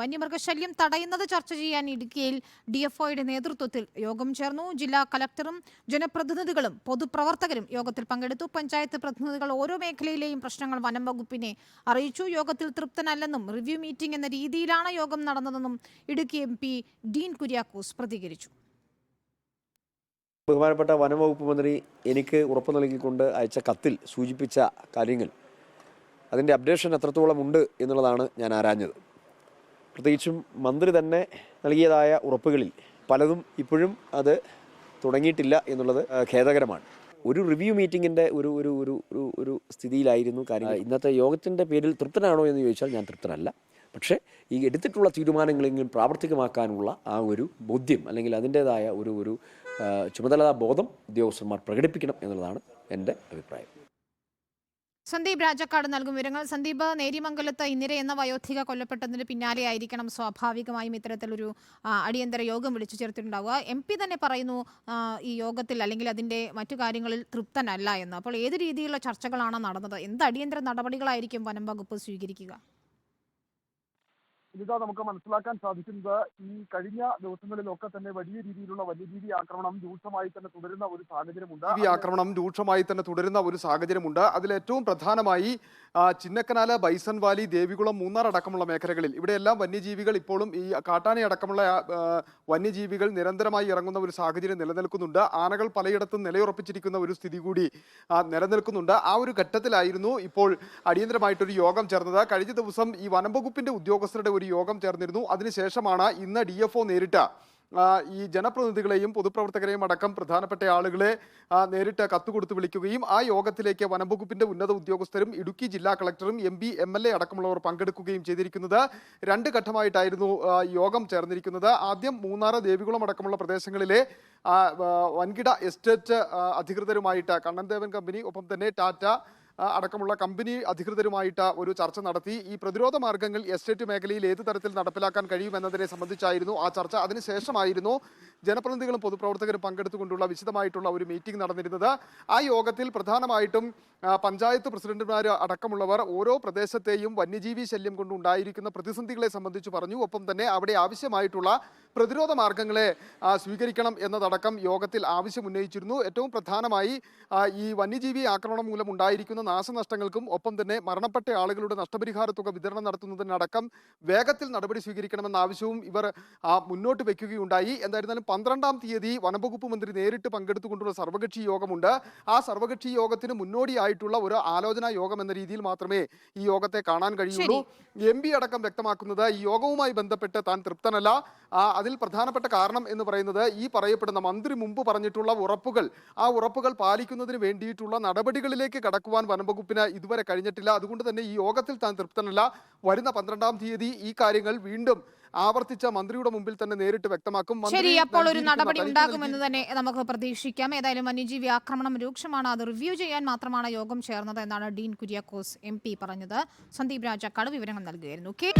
വന്യമൃഗശല്യം തടയുന്നത് ചർച്ച ചെയ്യാൻ ഇടുക്കിയിൽ ഡി എഫ് ഒയുടെ നേതൃത്വത്തിൽ യോഗം ചേർന്നു. ജില്ലാ കലക്ടറും ജനപ്രതിനിധികളും പൊതുപ്രവർത്തകരും യോഗത്തിൽ പങ്കെടുത്തു. പഞ്ചായത്ത് പ്രതിനിധികൾ ഓരോ മേഖലയിലെയും പ്രശ്നങ്ങൾ വനം വകുപ്പിനെ അറിയിച്ചു. യോഗത്തിൽ തൃപ്തനല്ലെന്നും റിവ്യൂ മീറ്റിംഗ് എന്ന രീതിയിലാണ് യോഗം നടന്നതെന്നും ഇടുക്കി എം ഡീൻ കുര്യാക്കോസ് പ്രതികരിച്ചു. ബഹുമാനപ്പെട്ട വനംവകുപ്പ് മന്ത്രി എനിക്ക് ഉറപ്പ് നൽകിക്കൊണ്ട് അയച്ച കത്തിൽ സൂചിപ്പിച്ച കാര്യങ്ങൾ അതിന്റെ അപ്ഡേഷൻ എത്രത്തോളം ഉണ്ട് എന്നുള്ളതാണ് ഞാൻ ആരാഞ്ഞത്. പ്രത്യേകിച്ചും മന്ത്രി തന്നെ നൽകിയതായ ഉറപ്പുകളിൽ പലതും ഇപ്പോഴും അത് തുടങ്ങിയിട്ടില്ല എന്നുള്ളത് ഖേദകരമാണ്. ഒരു റിവ്യൂ മീറ്റിങ്ങിന്റെ ഒരു ഒരു ഒരു ഒരു ഒരു സ്ഥിതിയിലായിരുന്നു കാര്യം ഇന്നത്തെ യോഗത്തിന്റെ പേരിൽ തൃപ്തനാണോ എന്ന് ചോദിച്ചാൽ ഞാൻ തൃപ്തനല്ല. പക്ഷേ ഈ എടുത്തിട്ടുള്ള തീരുമാനങ്ങളെങ്കിലും പ്രാവർത്തികമാക്കാനുള്ള ആ ഒരു ബോധ്യം അല്ലെങ്കിൽ അതിന്റേതായ ഒരു ഒരു ചുമതലതാ ചുമതലാ ബോധം ഉദ്യോഗസ്ഥന്മാർ പ്രകടിപ്പിക്കണം എന്നുള്ളതാണ് എന്റെ അഭിപ്രായം. സന്ദീപ് രാജക്കാട് നൽകും വിവരങ്ങൾ. സന്ദീപ് നേരിമംഗലത്ത് ഇന്ദിര എന്ന വയോധിക കൊല്ലപ്പെട്ടതിന് പിന്നാലെ ആയിരിക്കണം. സ്വാഭാവികമായും ഇത്തരത്തിലൊരു അടിയന്തര യോഗം വിളിച്ചു ചേർത്തിട്ടുണ്ടാവുക. എം പി തന്നെ പറയുന്നു ഈ യോഗത്തിൽ അല്ലെങ്കിൽ അതിന്റെ മറ്റു കാര്യങ്ങളിൽ തൃപ്തനല്ല എന്ന്. അപ്പോൾ ഏത് രീതിയിലുള്ള ചർച്ചകളാണ് നടന്നത്? എന്ത് അടിയന്തര നടപടികളായിരിക്കും വനം വകുപ്പ് സ്വീകരിക്കുക? ഇതാ നമുക്ക് മനസ്സിലാക്കാൻ സാധിക്കുന്നത് ഈ കഴിഞ്ഞ ദിവസങ്ങളിലൊക്കെ തന്നെ വലിയ രീതിയിലുള്ള വന്യജീവി ആക്രമണം രൂക്ഷമായി തന്നെ തുടരുന്ന ഒരു സാഹചര്യമുണ്ട്. ഈ ആക്രമണം രൂക്ഷമായി തന്നെ തുടരുന്ന ഒരു സാഹചര്യമുണ്ട്. അതിൽ ഏറ്റവും പ്രധാനമായി ചിന്നക്കനാല ബൈസൺ വാലി ദേവികുളം മൂന്നാർ അടക്കമുള്ള മേഖലകളിൽ ഇവിടെയെല്ലാം വന്യജീവികൾ ഇപ്പോഴും ഈ കാട്ടാന അടക്കമുള്ള വന്യജീവികൾ നിരന്തരമായി ഇറങ്ങുന്ന ഒരു സാഹചര്യം നിലനിൽക്കുന്നുണ്ട്. ആനകൾ പലയിടത്തും നിലയുറപ്പിച്ചിരിക്കുന്ന ഒരു സ്ഥിതി കൂടി നിലനിൽക്കുന്നുണ്ട്. ആ ഒരു ഘട്ടത്തിലായിരുന്നു ഇപ്പോൾ അടിയന്തരമായിട്ടൊരു യോഗം ചേർന്നത്. കഴിഞ്ഞ ദിവസം ഈ വനം വകുപ്പിന്റെ ഉദ്യോഗസ്ഥരുടെ ഒരു യോഗം ചേർന്നിരുന്നു. അതിനുശേഷമാണ് ഇന്ന് ഡി എഫ് ഒ നേരിട്ട് ഈ ജനപ്രതിനിധികളെയും പൊതുപ്രവർത്തകരെയും അടക്കം പ്രധാനപ്പെട്ട ആളുകളെ നേരിട്ട് കത്ത് കൊടുത്ത് വിളിക്കുകയും ആ യോഗത്തിലേക്ക് വനംവകുപ്പിന്റെ ഉന്നത ഉദ്യോഗസ്ഥരും ഇടുക്കി ജില്ലാ കളക്ടറും M P M L A അടക്കമുള്ളവർ പങ്കെടുക്കുകയും ചെയ്തിരിക്കുന്നത് രണ്ട് ഘട്ടമായിട്ടായിരുന്നു യോഗം ചേർന്നിരിക്കുന്നത്. ആദ്യം മൂന്നാറ് ദേവികുളം അടക്കമുള്ള പ്രദേശങ്ങളിലെ വൻകിട എസ്റ്റേറ്റ് അധികൃതരുമായിട്ട് കണ്ണൻദേവൻ കമ്പനി ഒപ്പം തന്നെ ടാറ്റ അടക്കമുള്ള കമ്പനി അധികൃതരുമായിട്ട് ഒരു ചർച്ച നടത്തി. ഈ പ്രതിരോധ മാർഗങ്ങൾ എസ്റ്റേറ്റ് മേഖലയിൽ ഏത് തരത്തിൽ നടപ്പിലാക്കാൻ കഴിയുമെന്നതിനെ സംബന്ധിച്ചായിരുന്നു ആ ചർച്ച. അതിനുശേഷമായിരുന്നു ജനപ്രതിനിധികളും പൊതുപ്രവർത്തകരും പങ്കെടുത്തുകൊണ്ടുള്ള വിശദമായിട്ടുള്ള ഒരു മീറ്റിംഗ് നടന്നിരുന്നത്. ആ യോഗത്തിൽ പ്രധാനമായിട്ടും പഞ്ചായത്ത് പ്രസിഡന്റുമാർ അടക്കമുള്ളവർ ഓരോ പ്രദേശത്തെയും വന്യജീവി ശല്യം കൊണ്ടുണ്ടായിരിക്കുന്ന പ്രതിസന്ധികളെ സംബന്ധിച്ച് പറഞ്ഞു. ഒപ്പം തന്നെ അവിടെ ആവശ്യമായിട്ടുള്ള പ്രതിരോധ മാർഗങ്ങളെ സ്വീകരിക്കണം എന്നതടക്കം യോഗത്തിൽ ആവശ്യം ഉന്നയിച്ചിരുന്നു ഏറ്റവും പ്രധാനമായി ഈ വന്യജീവി ആക്രമണം മൂലം ഉണ്ടായിരിക്കുന്ന നാശനഷ്ടങ്ങൾക്കും ഒപ്പം തന്നെ മരണപ്പെട്ട ആളുകളുടെ നഷ്ടപരിഹാര തുക വിതരണം നടത്തുന്നതിനടക്കം വേഗത്തിൽ നടപടി സ്വീകരിക്കണമെന്ന ആവശ്യവും ഇവർ മുന്നോട്ട് വയ്ക്കുകയുണ്ടായി എന്തായിരുന്നാലും പന്ത്രണ്ടാം തീയതി വനംവകുപ്പ് മന്ത്രി നേരിട്ട് പങ്കെടുത്തുകൊണ്ടുള്ള സർവകക്ഷി യോഗമുണ്ട്. ആ സർവകക്ഷി യോഗത്തിന് മുന്നോടിയായിട്ടുള്ള ഒരു ആലോചനാ യോഗം എന്ന രീതിയിൽ മാത്രമേ ഈ യോഗത്തെ കാണാൻ കഴിയുള്ളൂ. എം പി അടക്കം വ്യക്തമാക്കുന്നത് ഈ യോഗവുമായി ബന്ധപ്പെട്ട് താൻ തൃപ്തനല്ല. അതിൽ പ്രധാനപ്പെട്ട കാരണം എന്ന് പറയുന്നത് ഈ പറയപ്പെടുന്ന മന്ത്രി മുമ്പ് പറഞ്ഞിട്ടുള്ള ഉറപ്പുകൾ. ആ ഉറപ്പുകൾ പാലിക്കുന്നതിന് വേണ്ടിയിട്ടുള്ള നടപടികളിലേക്ക് കടക്കുവാൻ വനംവകുപ്പിന് ഇതുവരെ കഴിഞ്ഞിട്ടില്ല. അതുകൊണ്ട് തന്നെ ഈ യോഗത്തിൽ താൻ തൃപ്തനല്ല. വരുന്ന പന്ത്രണ്ടാം തീയതി ഈ കാര്യങ്ങൾ വീണ്ടും ആവർത്തിച്ച മന്ത്രിയുടെ മുമ്പിൽ തന്നെ നേരിട്ട് വ്യക്തമാക്കും. ശരി അപ്പോൾ ഒരു നടപടി ഉണ്ടാകുമെന്ന് തന്നെ നമുക്ക് പ്രതീക്ഷിക്കാം. ഏതായാലും വന്യജീവി ആക്രമണം രൂക്ഷമാണ്. അത് റിവ്യൂ ചെയ്യാൻ മാത്രമാണ് യോഗം ചേർന്നത് എന്നാണ് ഡീൻ കുര്യാക്കോസ് എം പി പറഞ്ഞത്. സന്ദീപ് രാജാക്കാട് വിവരങ്ങൾ നൽകുകയായിരുന്നു. കെ